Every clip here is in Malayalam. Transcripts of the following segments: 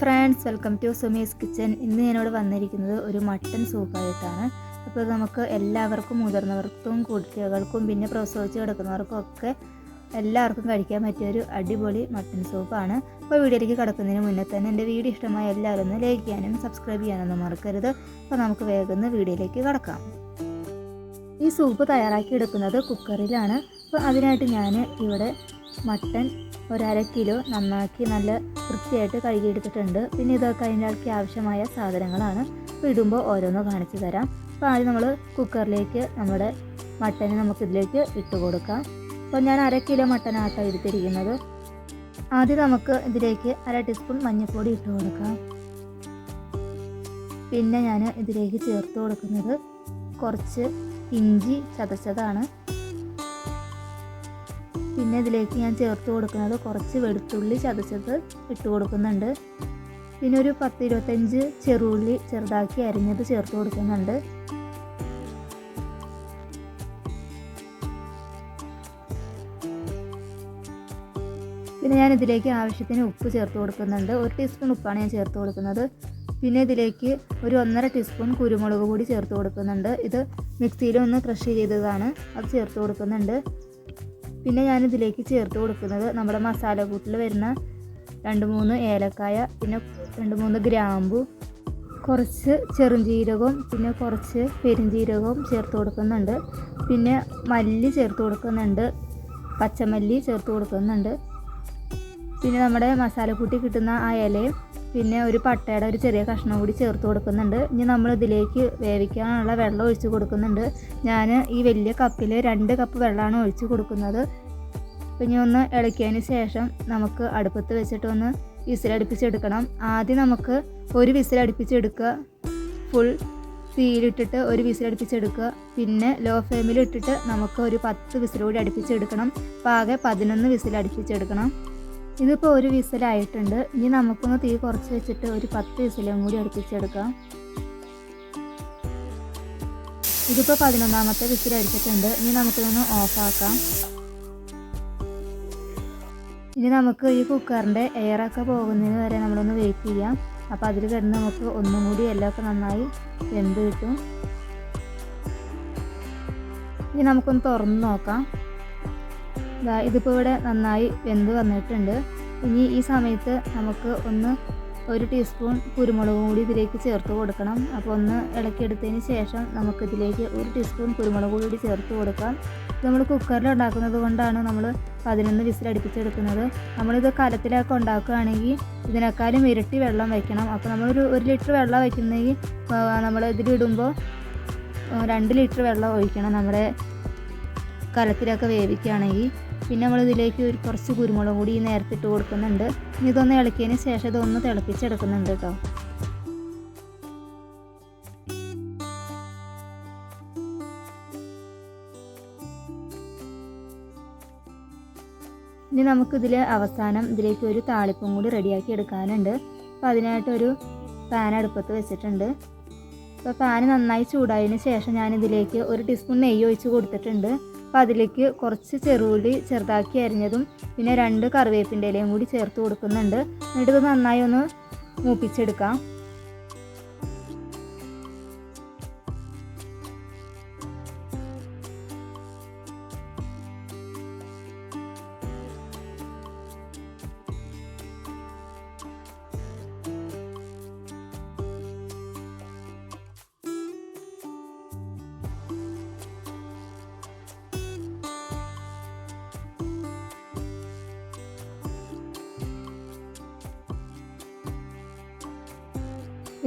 Friends welcome to Sumi's kitchen. ഇന്ന് ഞാനിവിടെ വന്നിരിക്കുന്നത് ഒരു മട്ടൻ സൂപ്പായിട്ടാണ്. അപ്പോൾ നമുക്ക് എല്ലാവർക്കും മുതിർന്നവർക്കും കുട്ടികൾക്കും പിന്നെ പ്രസവിച്ച് കിടക്കുന്നവർക്കും ഒക്കെ എല്ലാവർക്കും കഴിക്കാൻ പറ്റിയ ഒരു അടിപൊളി മട്ടൻ സൂപ്പാണ്. അപ്പോൾ വീഡിയോയിലേക്ക് കിടക്കുന്നതിന് മുന്നേ തന്നെ എന്റെ വീഡിയോ ഇഷ്ടമായ എല്ലാവരും ഒന്ന് ലൈക്ക് ചെയ്യാനും സബ്സ്ക്രൈബ് ചെയ്യാനൊന്നും മറക്കരുത്. അപ്പോൾ നമുക്ക് വേഗം വീഡിയോയിലേക്ക് കിടക്കാം. ഈ സൂപ്പ് തയ്യാറാക്കി എടുക്കുന്നത് കുക്കറിലാണ്. അപ്പോൾ അതിനായിട്ട് ഞാൻ ഇവിടെ മട്ടൻ ഒരര കിലോ നന്നാക്കി നല്ല വൃത്തിയായിട്ട് കഴുകിയെടുത്തിട്ടുണ്ട്. പിന്നെ ഇതൊക്കെ അതിന്റെ ആൾക്ക് ആവശ്യമായ സാധനങ്ങളാണ്. അപ്പോൾ ഇടുമ്പോൾ ഓരോന്ന് കാണിച്ചു തരാം. അപ്പോൾ ആദ്യം നമ്മൾ കുക്കറിലേക്ക് നമ്മുടെ മട്ടനെ നമുക്കിതിലേക്ക് ഇട്ട് കൊടുക്കാം. അപ്പോൾ ഞാൻ അര കിലോ മട്ടനാട്ടോ എടുത്തിരിക്കുന്നത്. ആദ്യം നമുക്ക് ഇതിലേക്ക് അര ടീസ്പൂൺ മഞ്ഞൾപ്പൊടി ഇട്ട് കൊടുക്കാം. പിന്നെ ഞാൻ ഇതിലേക്ക് ചേർത്ത് കൊടുക്കുന്നത് കുറച്ച് ഇഞ്ചി ചതച്ചതാണ്. പിന്നെ ഇതിലേക്ക് ഞാൻ ചേർത്ത് കൊടുക്കുന്നത് കുറച്ച് വെളുത്തുള്ളി ചതച്ചത് ഇട്ട് കൊടുക്കുന്നുണ്ട്. പിന്നെ ഒരു പത്ത് ഇരുപത്തഞ്ച് ചെറുള്ളി ചെറുതാക്കി അരിഞ്ഞത് ചേർത്ത് കൊടുക്കുന്നുണ്ട്. പിന്നെ ഞാൻ ഇതിലേക്ക് ആവശ്യത്തിന് ഉപ്പ് ചേർത്ത് കൊടുക്കുന്നുണ്ട്. ഒരു ടീസ്പൂൺ ഉപ്പാണ് ഞാൻ ചേർത്ത് കൊടുക്കുന്നത്. പിന്നെ ഇതിലേക്ക് ഒരു ഒന്നര ടീസ്പൂൺ കുരുമുളക് കൂടി ചേർത്ത് കൊടുക്കുന്നുണ്ട്. ഇത് മിക്സിയിൽ ഒന്ന് ക്രഷ് ചെയ്തതാണ്. അത് ചേർത്ത് കൊടുക്കുന്നുണ്ട്. പിന്നെ ഞാനിതിലേക്ക് ചേർത്ത് കൊടുക്കുന്നത് നമ്മുടെ മസാല കൂട്ടിൽ വരുന്ന രണ്ട് മൂന്ന് ഏലക്കായ പിന്നെ രണ്ട് മൂന്ന് ഗ്രാമ്പു കുറച്ച് ചെറുംജീരകവും പിന്നെ കുറച്ച് പെരുംജീരകവും ചേർത്ത് കൊടുക്കുന്നുണ്ട്. പിന്നെ മല്ലി ചേർത്ത് കൊടുക്കുന്നുണ്ട്. പച്ചമല്ലി ചേർത്ത് കൊടുക്കുന്നുണ്ട്. പിന്നെ നമ്മുടെ മസാലക്കൂട്ടി കിട്ടുന്ന ആ ഇലയും പിന്നെ ഒരു പട്ടയുടെ ഒരു ചെറിയ കഷ്ണം കൂടി ചേർത്ത് കൊടുക്കുന്നുണ്ട്. ഇനി നമ്മൾ ഇതിലേക്ക് വേവിക്കാനുള്ള വെള്ളം ഒഴിച്ച് കൊടുക്കുന്നുണ്ട്. ഞാൻ ഈ വലിയ കപ്പിൽ രണ്ട് കപ്പ് വെള്ളമാണ് ഒഴിച്ച് കൊടുക്കുന്നത്. ഇനി ഒന്ന് ഇളക്കിയതിന് ശേഷം നമുക്ക് അടുപ്പത്ത് വെച്ചിട്ട് ഒന്ന് വിസിലടുപ്പിച്ചെടുക്കണം. ആദ്യം നമുക്ക് ഒരു വിസിലടുപ്പിച്ചെടുക്കുക. ഫുൾ തീയിലിട്ടിട്ട് ഒരു വിസിലടുപ്പിച്ചെടുക്കുക. പിന്നെ ലോ ഫ്ലെയിമിൽ ഇട്ടിട്ട് നമുക്ക് ഒരു പത്ത് വിസിൽ കൂടി അടുപ്പിച്ചെടുക്കണം. പാകെ പതിനൊന്ന് വിസിലടുപ്പിച്ചെടുക്കണം. ഇതിപ്പോൾ ഒരു വിസിലായിട്ടുണ്ട്. ഇനി നമുക്കൊന്ന് തീ കുറച്ച് വെച്ചിട്ട് ഒരു പത്ത് വിസിലും കൂടി അടുപ്പിച്ചെടുക്കാം. ഇതിപ്പോൾ പതിനൊന്നാമത്തെ വിസിൽ അടിച്ചിട്ടുണ്ട്. ഇനി നമുക്കിതൊന്ന് ഓഫാക്കാം. ഇനി നമുക്ക് ഈ കുക്കറിന്റെ എയറൊക്കെ പോകുന്നതിന് വരെ നമ്മളൊന്ന് വെയിറ്റ് ചെയ്യാം. അപ്പോൾ അതിൽ കിടന്ന് നമുക്ക് ഒന്നും കൂടി എല്ലാമൊക്കെ നന്നായി വെന്ത് കിട്ടും. ഇനി നമുക്കൊന്ന് തുറന്ന് നോക്കാം. ഇതിപ്പോൾ ഇവിടെ നന്നായി വെന്ത് വന്നിട്ടുണ്ട്. ഇനി ഈ സമയത്ത് നമുക്ക് ഒന്ന് ഒരു ടീസ്പൂൺ കുരുമുളകും കൂടി ഇതിലേക്ക് ചേർത്ത് കൊടുക്കണം. അപ്പോൾ ഒന്ന് ഇളക്കിയെടുത്തതിന് ശേഷം നമുക്കിതിലേക്ക് ഒരു ടീസ്പൂൺ കുരുമുളക് കൂടി ചേർത്ത് കൊടുക്കാം. നമ്മൾ കുക്കറിൽ ഉണ്ടാക്കുന്നത് കൊണ്ടാണ് നമ്മൾ പതിനൊന്ന് വിസിൽ അടുപ്പിച്ചെടുക്കുന്നത്. നമ്മളിത് കലത്തിലൊക്കെ ഉണ്ടാക്കുകയാണെങ്കിൽ ഇതിനേക്കാളും ഇരട്ടി വെള്ളം വയ്ക്കണം. അപ്പോൾ നമ്മളൊരു ഒരു ലിറ്റർ വെള്ളം വയ്ക്കുന്നെങ്കിൽ നമ്മൾ ഇതിലിടുമ്പോൾ രണ്ട് ലിറ്റർ വെള്ളം ഒഴിക്കണം നമ്മുടെ കലത്തിലൊക്കെ വേവിക്കുകയാണെങ്കിൽ. പിന്നെ നമ്മൾ ഇതിലേക്ക് ഒരു കുറച്ച് കുരുമുളക് കൂടി നേരത്തെ ഇട്ട് കൊടുക്കുന്നുണ്ട്. ഇതൊന്ന് ഇളക്കിയതിന് ശേഷം ഇതൊന്ന് തിളപ്പിച്ചെടുക്കുന്നുണ്ട് കേട്ടോ. ഇനി നമുക്കിതിൽ അവസാനം ഇതിലേക്ക് ഒരു താളിപ്പും കൂടി റെഡിയാക്കി എടുക്കാനുണ്ട്. അപ്പോൾ അതിനായിട്ടൊരു പാൻ അടുപ്പത്ത് വെച്ചിട്ടുണ്ട്. അപ്പോൾ പാൻ നന്നായി ചൂടായതിന് ശേഷം ഞാനിതിലേക്ക് ഒരു ടീസ്പൂൺ നെയ്യ് ഒഴിച്ച് കൊടുത്തിട്ടുണ്ട്. അപ്പോൾ അതിലേക്ക് കുറച്ച് ചെറുള്ളി ചെറുതാക്കി അരിഞ്ഞതും പിന്നെ രണ്ട് കറിവേപ്പിന്റെ ഇലയും കൂടി ചേർത്ത് കൊടുക്കുന്നുണ്ട്. എന്നിട്ട് ഇത് നന്നായി ഒന്ന് മൂപ്പിച്ചെടുക്കാം.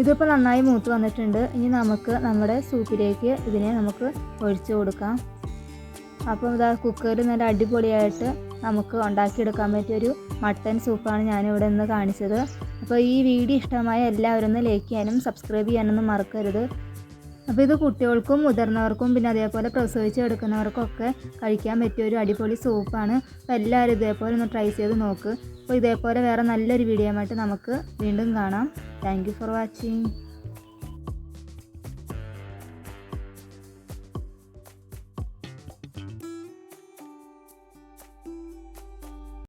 ഇതിപ്പോൾ നന്നായി മൂത്ത് വന്നിട്ടുണ്ട്. ഇനി നമുക്ക് നമ്മുടെ സൂപ്പിലേക്ക് ഇതിനെ നമുക്ക് ഒഴിച്ചു കൊടുക്കാം. അപ്പോൾ ഇതാ കുക്കറിൽ നല്ല അടിപൊളിയായിട്ട് നമുക്ക് ഉണ്ടാക്കിയെടുക്കാൻ പറ്റിയൊരു മട്ടൻ സൂപ്പാണ് ഞാനിവിടെ നിന്ന് കാണിച്ചത്. അപ്പോൾ ഈ വീഡിയോ ഇഷ്ടമായ എല്ലാവരും ഒന്ന് ലൈക്ക് ചെയ്യാനും സബ്സ്ക്രൈബ് ചെയ്യാനൊന്നും മറക്കരുത്. അപ്പോൾ ഇത് കുട്ടികൾക്കും മുതിർന്നവർക്കും പിന്നെ അതേപോലെ പ്രസവിച്ച് എടുക്കുന്നവർക്കൊക്കെ കഴിക്കാൻ പറ്റിയ ഒരു അടിപൊളി സൂപ്പാണ്. അപ്പോൾ എല്ലാവരും ഇതേപോലെ ഒന്ന് ട്രൈ ചെയ്ത് നോക്ക്. അപ്പോൾ ഇതേപോലെ വേറെ നല്ലൊരു വീഡിയോ ആയിട്ട് നമുക്ക് വീണ്ടും കാണാം. Thank for watching